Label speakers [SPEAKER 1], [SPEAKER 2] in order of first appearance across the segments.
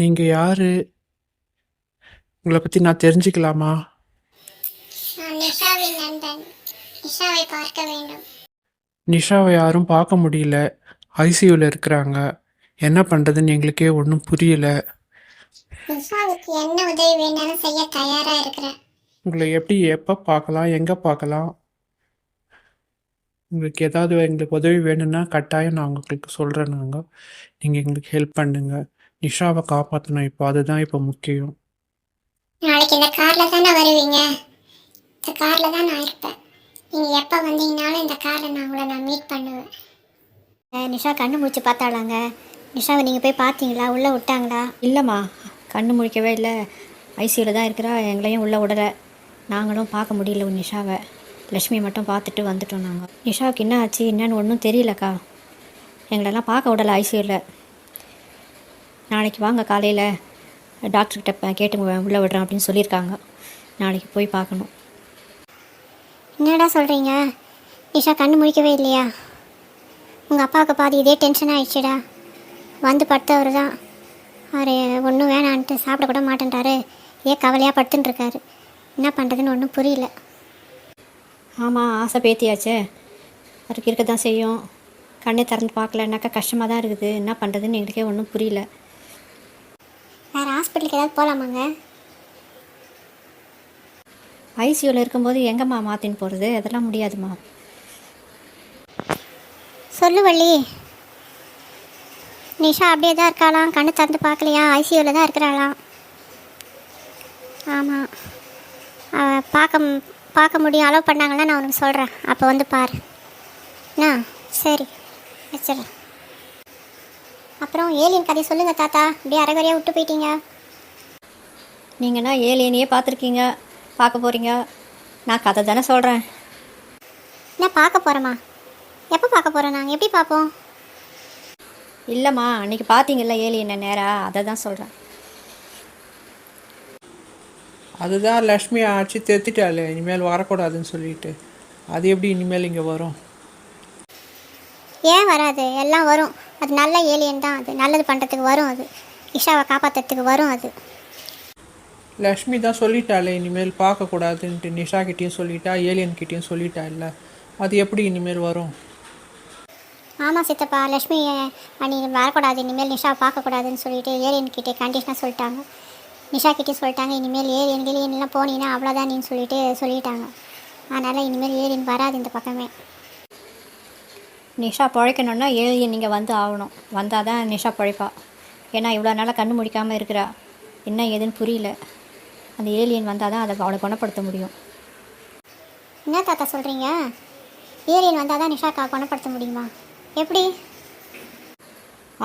[SPEAKER 1] நீங்கள் யார்? உங்களை பற்றி நான் தெரிஞ்சுக்கலாமா?
[SPEAKER 2] நான் நிஷாவின் நண்பன். நிஷாவை பார்க்க வேண்டும்.
[SPEAKER 1] நிஷாவை யாரும் பார்க்க முடியல. ஐசியூவில் இருக்கிறாங்க. என்ன பண்ணுறதுன்னு எங்களுக்கே ஒன்றும் புரியல.
[SPEAKER 2] நிஷாவுக்கு என்ன உதவி வேணாலும் செய்ய தயாரா இருக்கிறேன்.
[SPEAKER 1] உங்களை எப்படி எப்போ பார்க்கலாம் எங்கே பார்க்கலாம்? உங்களுக்கு ஏதாவது எங்களுக்கு உதவி வேணும்னா கட்டாயம் நான் உங்களுக்கு சொல்கிறேன் நாங்கள் நீங்கள் எங்களுக்கு ஹெல்ப் பண்ணுங்க. நிஷாவை காப்பாற்றணும் இப்போ அதுதான் இப்போ முக்கியம்.
[SPEAKER 2] நாளைக்கு இந்த கார்ல தானே வருவீங்க? இந்த கார்ல தான் நான் இருப்பேன். நீங்க எப்ப வந்தீங்கனாலும் இந்த கார்ல நான் உங்களை நான் மீட் பண்ணுவேன்.
[SPEAKER 3] நிஷா கண்ணு முழிச்சு பார்த்தாளாங்க? நிஷாவை நீங்கள் போய் பார்த்தீங்களா? உள்ளே விட்டாங்களா? இல்லைம்மா கண்ணு முழிக்கவே இல்லை. ஐசியூவில் தான் இருக்கிறா எங்களையும் உள்ளே விடலை. நாங்களும் பார்க்க முடியல உன் நிஷாவை. லக்ஷ்மியை மட்டும் பார்த்துட்டு வந்துட்டோம் நாங்கள் நிஷாவுக்கு என்ன ஆச்சு என்னன்னு ஒன்றும் தெரியலக்கா. எங்களெல்லாம் பார்க்க விடலை ஐசியூவில் நாளைக்கு வாங்க காலையில் டாக்டர்கிட்ட கேட்டு உள்ளே விடுறேன் அப்படின்னு சொல்லியிருக்காங்க. நாளைக்கு போய் பார்க்கணும்.
[SPEAKER 2] என்னடா சொல்றீங்க? நிஷா கண்ணு முழிக்கவே இல்லையா? உங்க அப்பாவுக்கு பாதி இதே டென்ஷன் ஆயிடுச்சுடா. வந்து படுத்தவர் தான். அவர் ஒன்றும் வேணான்ட்டு சாப்பிட கூட மாட்டேன்றாரு. இதே கவலையாக படுத்துட்டு இருக்காரு என்ன பண்ணுறதுன்னு ஒன்றும் புரியல.
[SPEAKER 3] ஆமாம் ஆசை பேத்தியாச்சே. அவருக்கு இருக்க தான் செய்யும். கண்ணை திறந்து பார்க்கலன்னாக்கா கஷ்டமாக தான் இருக்குது. என்ன பண்ணுறதுன்னு எங்களுக்கே ஒன்றும் புரியல.
[SPEAKER 2] ஹாஸ்பிட்டலுக்கு ஏதாவது போகலாமாங்க
[SPEAKER 3] ஐசியூவில் இருக்கும்போது எங்கம்மா மாற்றின்னு போகிறது அதெல்லாம் முடியாதும்மா.
[SPEAKER 2] சொல்லு வள்ளி. நிஷா அப்படியே தான் இருக்காளாம். கண்ணு திறந்து பார்க்கலையா? ஐசியூவில் தான் இருக்கிறாளாம். ஆமாம் பார்க்க பார்க்க முடியும். அலோவ் பண்ணாங்கன்னா நான் உனக்கு சொல்கிறேன் அப்போ வந்து பாரு. என்ன? சரி. வச்சிடுறேன். அப்புறம் ஏலியன் கதை சொல்லுங்கள் தாத்தா. அப்படியே அரைகுறையாக விட்டு போயிட்டீங்க.
[SPEAKER 3] நீங்கன்னா ஏலியனையே பார்த்துருக்கீங்க. பார்க்க போகிறீங்க நான் கதை தானே சொல்கிறேன்
[SPEAKER 2] என்ன பார்க்க போகிறோமா எப்போ பார்க்க போகிறோம் நாங்கள் எப்படி பார்ப்போம்?
[SPEAKER 3] இல்லைம்மா அன்றைக்கி பார்த்தீங்கல்ல ஏலியனை நேராக அதை தான் சொல்கிறேன்
[SPEAKER 1] அதுதான் லக்ஷ்மி ஆச்சு தெத்திட்டாளே இனிமேல் வரக்கூடாதுன்னு சொல்லிட்டு. அது எப்படி இனிமேல் இங்கே வரும்?
[SPEAKER 2] ஏன் வராது? எல்லாம் வரும். அது நல்ல ஏலியன் தான் அது. நல்லது பண்ணுறதுக்கு வரும் அது. இஷாவை காப்பாற்றுறதுக்கு வரும் அது.
[SPEAKER 1] லக்ஷ்மி தான் சொல்லிட்டாளே இனிமேல் பார்க்கக்கூடாதுன்ட்டு நிஷா கிட்டேயும் சொல்லிட்டா ஏலியன் கிட்டேயும் சொல்லிட்டா இல்லை அது எப்படி இனிமேல் வரும்?
[SPEAKER 2] ஆமாம் சித்தப்பா லக்ஷ்மி நீ வரக்கூடாது இனிமேல் நிஷா பார்க்கக்கூடாதுன்னு சொல்லிட்டு ஏலியன் கிட்டே கண்டிஷனாக சொல்லிட்டாங்க. நிஷா கிட்டே சொல்லிட்டாங்க இனிமேல் ஏலியன் கிளியன்லாம் போனீங்கன்னா அவ்வளோதான் நீன்னு சொல்லிட்டு சொல்லிட்டாங்க. அதனால் இனிமேல் ஏலியன் வராது இந்த பக்கமே.
[SPEAKER 3] நிஷா பழைக்கணுன்னா ஏலியன் நீங்கள் வந்து ஆகணும். வந்தால் தான் நிஷா பழைப்பா. ஏன்னா இவ்வளோ நாளாக கண்ணு முடிக்காமல் இருக்கிறா. என்ன ஏதுன்னு புரியல. அந்த ஏலியன் வந்தால் தான் அதை அவளை குணப்படுத்த முடியும்.
[SPEAKER 2] என்ன தாத்தா சொல்கிறீங்க ஏலியன் வந்தால் தான் நிஷாக்கா குணப்படுத்த முடியுமா? எப்படி?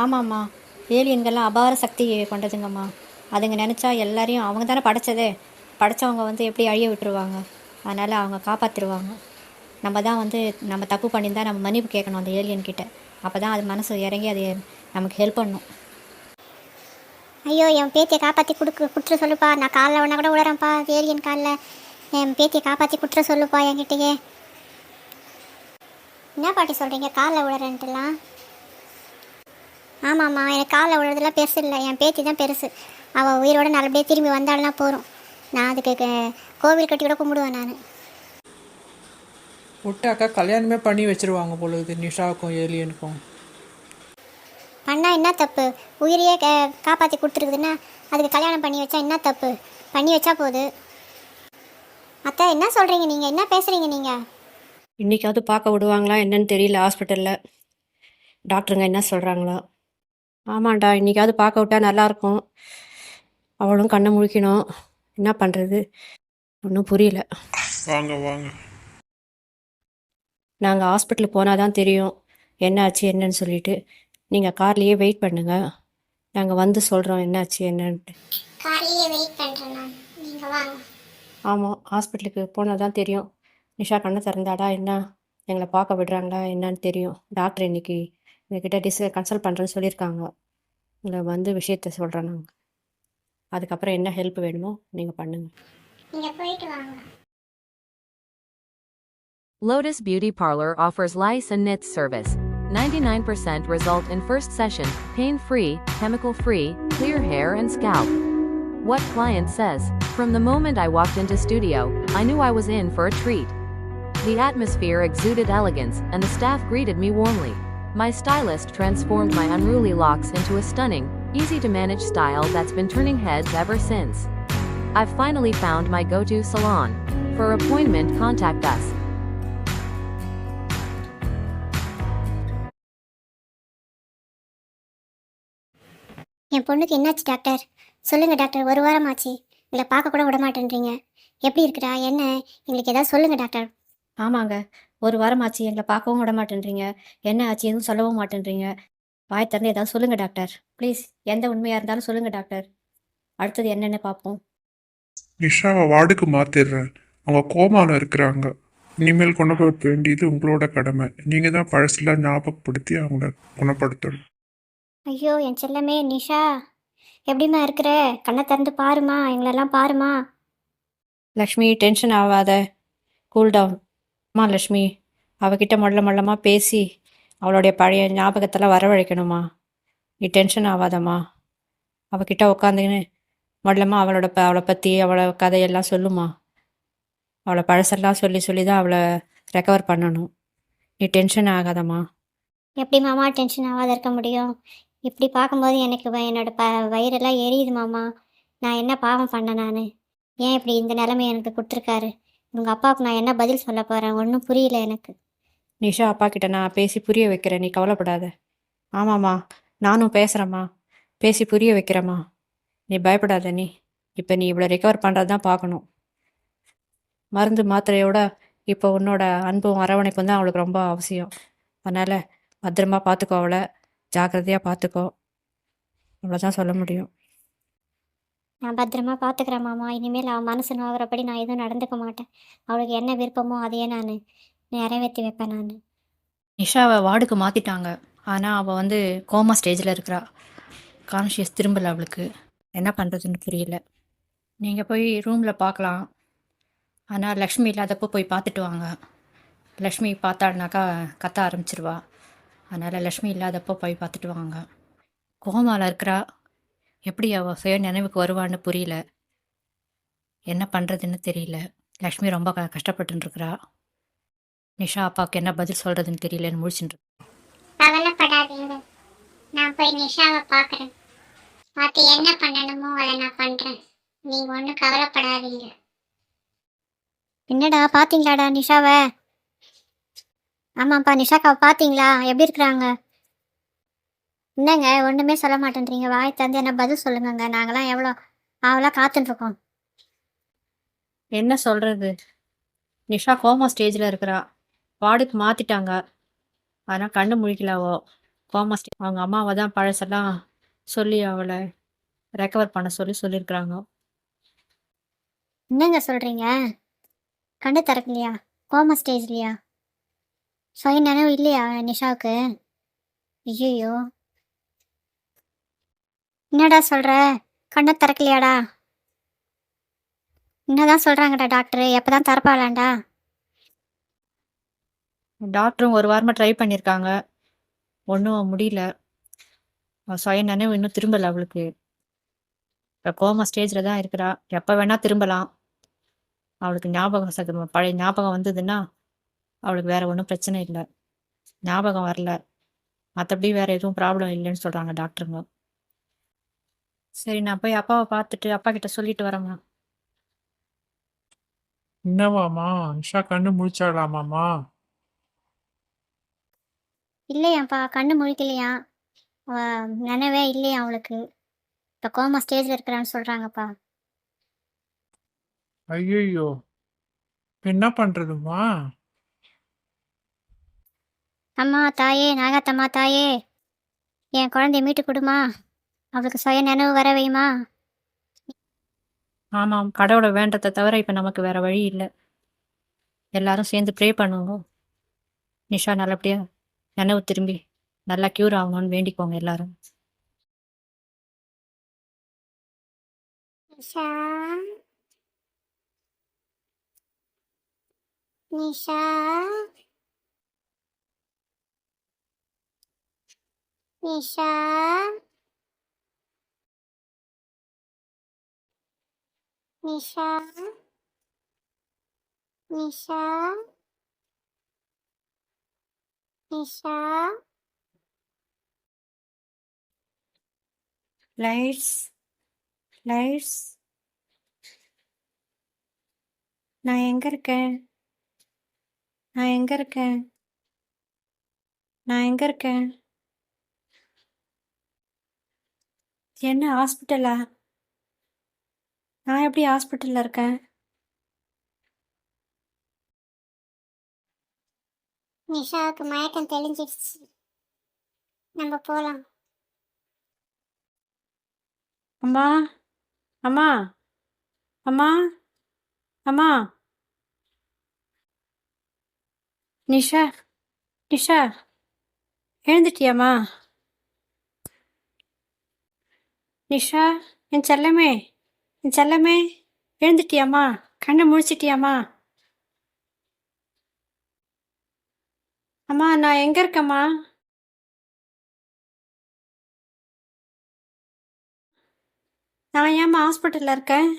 [SPEAKER 3] ஆமாம்மா. ஏலியன்கள்லாம் அபார சக்தி கொண்டதுங்கம்மா. அதுங்க நினச்சா எல்லாரையும் அவங்க தானே படைச்சதே. படைச்சவங்க வந்து எப்படி அழிய விட்டுருவாங்க? அதனால் அவங்க காப்பாற்றிடுவாங்க நம்ம தான் வந்து நம்ம தப்பு பண்ணியிருந்தா நம்ம மன்னிப்பு கேட்கணும் அந்த ஏலியன் கிட்ட. அப்போ தான் அது மனசு இறங்கி அது நமக்கு ஹெல்ப் பண்ணும்.
[SPEAKER 2] ஐயோ என் பேத்தியை காப்பாற்றி கொடுக்கு குற்ற சொல்லுப்பா. நான் காலில் வேணா கூட விழுறேன்ப்பா ஏலியன் காலில். என் பேத்தியை காப்பாற்றி குற்ற சொல்லுப்பா என்கிட்டயே. என்ன பாட்டி சொல்கிறீங்க காலில் விழுறேன்ட்டுலாம் ஆமாம்மா எனக்கு காலில் விழுறதுலாம் பெருசு இல்லை. என் பேத்தி தான் பெருசு. அவள் உயிரோட நல்லபடியாக திரும்பி வந்தாள்னா போகிறோம் நான் அதுக்கு கோவில் கட்டி கூட கும்பிடுவேன் நான்.
[SPEAKER 1] விட்டாக்கா கல்யாணமே பண்ணி வச்சுருவாங்க பொழுது நிஷாவுக்கும் ஏலியனுக்கும்.
[SPEAKER 2] என்ன தப்பு? உயிரையே க காப்பாற்றி கொடுத்துருக்குதுன்னா அதுக்கு கல்யாணம் பண்ணி வச்சா என்ன தப்பு? பண்ணி வச்சா போகுது அத்தை என்ன சொல்கிறீங்க நீங்கள் என்ன பேசுகிறீங்க நீங்கள்
[SPEAKER 3] இன்றைக்காவது பார்க்க விடுவாங்களா? என்னன்னு தெரியல ஹாஸ்பிட்டலில் டாக்டருங்க என்ன சொல்கிறாங்களோ ஆமாண்டா இன்றைக்காவது பார்க்க விட்டா நல்லாயிருக்கும் அவளும் கண்ணை முழிக்கணும். என்ன பண்ணுறது ஒன்றும் புரியல.
[SPEAKER 1] வாங்க வாங்க.
[SPEAKER 3] நாங்கள் ஹாஸ்பிட்டலுக்கு போனால் தான் தெரியும். என்ன ஆச்சு என்னன்னு சொல்லிட்டு. நீங்கள் கார்லேயே வெயிட் பண்ணுங்கள் நாங்கள் வந்து சொல்கிறோம் என்னாச்சு என்னன்ட்டு.
[SPEAKER 2] காலையிலே வெயிட் பண்ணுறேன் நான் நீங்கள் வாங்க.
[SPEAKER 3] ஆமாம் ஹாஸ்பிட்டலுக்கு போனால் தான் தெரியும். நிஷா கண்ணை திறந்தாடா என்ன? எங்களை பார்க்க விடுறாங்களா என்னன்னு தெரியும். டாக்டர் இன்னைக்கு எங்ககிட்ட டிஸ் கன்சல்ட் பண்ணுறேன்னு சொல்லியிருக்காங்க. உங்களை வந்து விஷயத்த சொல்கிறேன் நாங்கள் அதுக்கப்புறம் என்ன ஹெல்ப் வேணுமோ நீங்கள் பண்ணுங்கள்
[SPEAKER 2] நீங்கள் போயிட்டு வாங்க.
[SPEAKER 4] Lotus Beauty Parlor offers lice and knits service. 99% result in first session, pain free, chemical free, clear hair and scalp. What client says. From the moment I walked into studio, I knew I was in for a treat. The atmosphere exuded elegance, and the staff greeted me warmly. My stylist transformed my unruly locks into a stunning, easy to manage style that's been turning heads ever since. I've finally found my go to salon. For appointment, contact us.
[SPEAKER 2] என் பொண்ணுக்கு என்னாச்சு doctor? சொல்லுங்கள் doctor ஒரு வாரம் ஆச்சு எங்களை பார்க்க கூட விட மாட்டேன்றீங்க எப்படி இருக்கிறா என்ன? எங்களுக்கு ஏதாவது சொல்லுங்கள் டாக்டர்.
[SPEAKER 3] ஆமாங்க. ஒரு வாரம் ஆச்சு எங்களை பார்க்கவும் விட மாட்டேன்றீங்க என்ன ஆச்சு? எதுவும் சொல்லவும் மாட்டேன்றீங்க. வாய் திறந்து ஏதாவது சொல்லுங்கள் டாக்டர். ப்ளீஸ் எந்த உண்மையாக இருந்தாலும் சொல்லுங்கள் டாக்டர். அடுத்தது என்னென்னு பார்ப்போம்.
[SPEAKER 5] நிஷாவை வார்டுக்கு மாத்திடுறேன். அவங்க கோமால இருக்கிறாங்க. இனிமேல் குணப்படுத்த வேண்டியது உங்களோட கடமை. நீங்க தான் பழசுலாம் ஞாபகப்படுத்தி அவங்கள குணப்படுத்தணும்.
[SPEAKER 2] ஐயோ என் செல்லமே நிஷா. எப்படிம்மா இருக்கிற? கண்ணை திறந்து பாருமா எங்களெல்லாம் பாருமா
[SPEAKER 3] லக்ஷ்மி டென்ஷன் ஆகாத. கூல் டவுன் அம்மா லக்ஷ்மி அவகிட்ட மொள்ள மொள்ளமாக பேசி அவளுடைய பழைய ஞாபகத்தெல்லாம் வரவழைக்கணுமா நீ டென்ஷன் ஆகாதம்மா. அவகிட்ட உட்காந்துக்கின்னு மொல்லமாக அவளோட ப அவளை பற்றி அவளை கதையெல்லாம் சொல்லுமா அவளை பழசெல்லாம் சொல்லி சொல்லி தான் அவளை ரெக்கவர் பண்ணணும். நீ டென்ஷன் ஆகாதம்மா.
[SPEAKER 2] எப்படி மாமா டென்ஷன் ஆகாத இருக்க முடியும்? இப்படி பார்க்கும்போது எனக்கு என்னோட ப வயிறெல்லாம் எரியுது மாமா. நான் என்ன பாவம் பண்ணேன் நான்? ஏன் இப்படி இந்த நிலைமை எனக்கு கொடுத்துருக்காரு? உங்கள் அப்பாவுக்கு நான் என்ன பதில் சொல்ல போகிறேன் ஒன்றும் புரியல எனக்கு.
[SPEAKER 3] நிஷா அப்பா கிட்ட நான் பேசி புரிய வைக்கிறேன். நீ கவலைப்படாத. ஆமாம்மா. நானும் பேசுகிறேம்மா பேசி புரிய வைக்கிறேம்மா. நீ பயப்படாத நீ. இப்போ நீ இவ்வளோ ரெக்கவர் பண்ணுறது தான் பார்க்கணும். மருந்து மாத்திரையோட இப்போ உன்னோட அன்பும் அரவணைப்பும் தான் அவளுக்கு ரொம்ப அவசியம். அதனால் பத்திரமா பார்த்துக்கோ அவளை. ஜாக்கிரதையாக பார்த்துக்கோ அவ்வளோதான் சொல்ல முடியும்.
[SPEAKER 2] நான் பத்திரமா பார்த்துக்கிறேன் மாமா. இனிமேல் அவன் மனசு நோகிறபடி நான் எதுவும் நடந்துக்க மாட்டேன். அவளுக்கு என்ன விருப்பமோ அதையே நான் நிறைவேற்றி வைப்பேன் நான்.
[SPEAKER 3] நிஷாவை வார்டுக்கு மாற்றிட்டாங்க ஆனால் அவள் வந்து கோமா ஸ்டேஜில் இருக்கிறா. கான்ஷியஸ் திரும்பல அவளுக்கு. என்ன பண்ணுறதுன்னு புரியல. நீங்கள் போய் ரூமில் பார்க்கலாம் ஆனால் லக்ஷ்மி இல்லாதப்போ போய் பார்த்துட்டு வாங்க. லக்ஷ்மி பார்த்தாள்னாக்கா கத்த ஆரம்பிச்சிருவா. அதனால் லக்ஷ்மி இல்லாதப்போ போய் பார்த்துட்டு வாங்க. கோமாவில் இருக்கிறா? எப்படி அவள் சுய நினைவுக்கு வருவான்னு புரியல. என்ன பண்ணுறதுன்னு தெரியல. லக்ஷ்மி ரொம்ப க கஷ்டப்பட்டுன்னு இருக்கிறா நிஷா அப்பாவுக்கு என்ன பதில் சொல்கிறதுன்னு தெரியலன்னு முழிச்சுட்டு
[SPEAKER 2] கவலைப்படாதீங்க. நான் போய் நிஷாவை பார்க்குறேன். பார்த்து என்ன பண்ணணுமோ அதை நான் பண்ணுறேன் நீங்கள் ஒன்றும் கவலைப்படாதீங்க. என்னடா பார்த்தீங்களாடா நிஷாவை? ஆமாப்பா நிஷாக்காவை பார்த்தீங்களா? எப்படி இருக்கிறாங்க? என்னங்க ஒன்றுமே சொல்ல மாட்டேன்றீங்க. வாய் தந்து என்ன பதில் சொல்லுங்கங்க. நாங்களாம் எவ்வளோ ஆவலாக காத்துட்ருக்கோம்
[SPEAKER 3] என்ன சொல்கிறது நிஷா கோமா ஸ்டேஜில் இருக்கிறா. வார்டுக்கு மாற்றிட்டாங்க ஆனால் கண்ணு முழிக்கலாவோ? கோமா ஸ்டே அவங்க அம்மாவை தான் பழசெல்லாம் சொல்லி அவளை ரெக்கவர் பண்ண சொல்லி சொல்லியிருக்கிறாங்க.
[SPEAKER 2] என்னங்க சொல்கிறீங்க கண்ணு திறக்கலையா? கோமா ஸ்டேஜ்லையா? சுய நினைவு இல்லையா நிஷாவுக்கு ஐயோ என்னடா சொல்கிற கண்ணை திறக்கலையாடா. என்னதான் சொல்கிறாங்கடா டாக்டர் எப்போ தான் திறப்பாளாண்டா?
[SPEAKER 3] டாக்டரும் ஒரு வாரமாக ட்ரை பண்ணியிருக்காங்க ஒன்றும் முடியல. சுய நினைவு இன்னும் திரும்பலை அவளுக்கு. இப்போ கோமா ஸ்டேஜில் தான் இருக்கிறா. எப்போ வேணால் திரும்பலாம். அவளுக்கு ஞாபகம் சக்தி பழைய ஞாபகம் வந்ததுன்னா அவளுக்கு வேற ஒன்றும் பிரச்சனை இல்லை. ஞாபகம் வரல. மற்றபடி வேற எதுவும் ப்ராப்ளம் இல்லைன்னு சொல்கிறாங்க டாக்டருங்க சரி நான் போய் அப்பாவை பார்த்துட்டு அப்பா கிட்ட சொல்லிட்டு வரேம்மா.
[SPEAKER 1] என்னவாம்மா நிஷா கண்ணு முழிச்சாளாமாம்மா
[SPEAKER 2] இல்லையாப்பா கண்ணு முழிக்கலையா? அவ நினைவே இல்லையா அவளுக்கு? இப்போ கோமா ஸ்டேஜில் இருக்கிறான்னு சொல்கிறாங்கப்பா
[SPEAKER 1] ஐயோ என்ன பண்றதுமா
[SPEAKER 2] அம்மா தாயே நாகாத்தம்மா தாயே. என் குழந்தைய மீட்டு கொடுமா. அவளுக்கு சுய நினைவு வர வைமா.
[SPEAKER 3] ஆமாம் கடவுளை வேண்டதை தவிர இப்போ நமக்கு வேற வழி இல்லை. எல்லாரும் சேர்ந்து ப்ரே பண்ணுவோம். நிஷா நல்லபடியா நினைவு திரும்பி நல்லா க்யூர் ஆகணும்னு வேண்டிக்கோங்க எல்லாரும்.
[SPEAKER 2] நிஷா. நிஷா. நிஷா நிஷா நிஷா நிஷா
[SPEAKER 3] லைட்ஸ் லைட்ஸ் நான் எங்க இருக்கேன்? நான் எங்க இருக்கேன்? நான் எங்க இருக்கேன்? என்ன ஹாஸ்பிட்டலா நான் எப்படி ஹாஸ்பிட்டலில் இருக்கேன்?
[SPEAKER 2] நிஷாவுக்கு மயக்கம் தெளிஞ்சிடுச்சு. நம்ம போகலாம்
[SPEAKER 3] அம்மா அம்மா அம்மா அம்மா. நிஷா நிஷா எழுந்துட்டியாம்மா நிஷா என் செல்லமே என் செல்லமே எழுந்துட்டியாமா கண்ணை முழிச்சிட்டியாம்மா? அம்மா நான் எங்கே இருக்கேம்மா? நான் ஏம்மா ஹாஸ்பிட்டலில் இருக்கேன்?